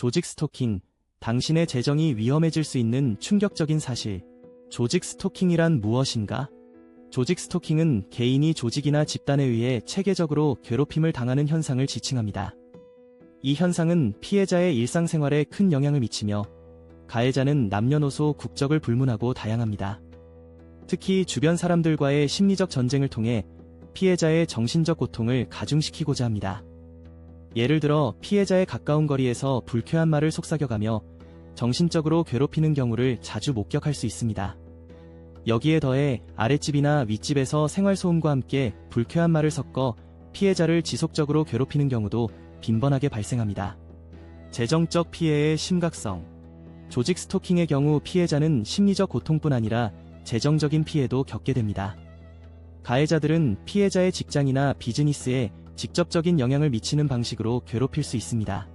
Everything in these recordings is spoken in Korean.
조직 스토킹, 당신의 재정이 위험해질 수 있는 충격적인 사실. 조직 스토킹이란 무엇인가? 조직 스토킹은 개인이 조직이나 집단에 의해 체계적으로 괴롭힘을 당하는 현상을 지칭합니다. 이 현상은 피해자의 일상생활에 큰 영향을 미치며 가해자는 남녀노소 국적을 불문하고 다양합니다. 특히 주변 사람들과의 심리적 전쟁을 통해 피해자의 정신적 고통을 가중시키고자 합니다. 예를 들어 피해자의 가까운 거리에서 불쾌한 말을 속삭여가며 정신적으로 괴롭히는 경우를 자주 목격할 수 있습니다. 여기에 더해 아랫집이나 윗집에서 생활소음과 함께 불쾌한 말을 섞어 피해자를 지속적으로 괴롭히는 경우도 빈번하게 발생합니다. 재정적 피해의 심각성 조직 스토킹의 경우 피해자는 심리적 고통뿐 아니라 재정적인 피해도 겪게 됩니다. 가해자들은 피해자의 직장이나 비즈니스에 직접적인 영향을 미치는 방식으로 괴롭힐 수 있습니다.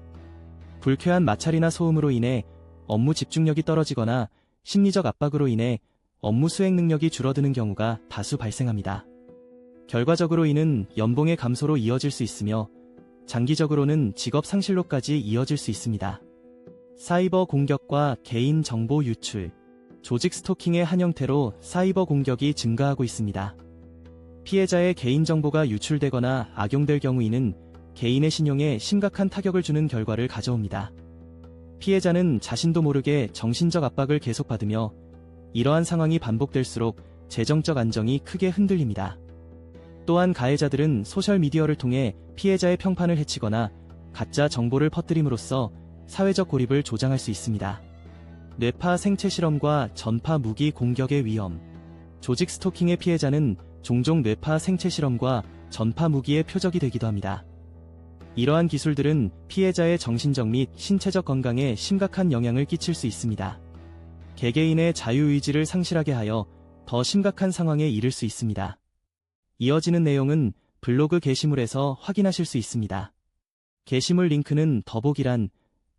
불쾌한 마찰이나 소음으로 인해 업무 집중력이 떨어지거나 심리적 압박으로 인해 업무 수행 능력이 줄어드는 경우가 다수 발생합니다. 결과적으로 이는 연봉의 감소로 이어질 수 있으며 장기적으로는 직업 상실로까지 이어질 수 있습니다. 사이버 공격과 개인 정보 유출, 조직 스토킹의 한 형태로 사이버 공격이 증가하고 있습니다. 피해자의 개인정보가 유출되거나 악용될 경우에는 개인의 신용에 심각한 타격을 주는 결과를 가져옵니다. 피해자는 자신도 모르게 정신적 압박을 계속받으며 이러한 상황이 반복될수록 재정적 안정이 크게 흔들립니다. 또한 가해자들은 소셜미디어를 통해 피해자의 평판을 해치거나 가짜 정보를 퍼뜨림으로써 사회적 고립을 조장할 수 있습니다. 뇌파 생체 실험과 전파 무기 공격의 위험 조직 스토킹의 피해자는 종종 뇌파 생체 실험과 전파 무기의 표적이 되기도 합니다. 이러한 기술들은 피해자의 정신적 및 신체적 건강에 심각한 영향을 끼칠 수 있습니다. 개개인의 자유의지를 상실하게 하여 더 심각한 상황에 이를 수 있습니다. 이어지는 내용은 블로그 게시물에서 확인하실 수 있습니다. 게시물 링크는 더보기란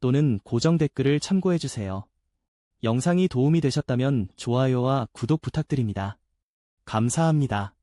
또는 고정 댓글을 참고해주세요. 영상이 도움이 되셨다면 좋아요와 구독 부탁드립니다. 감사합니다.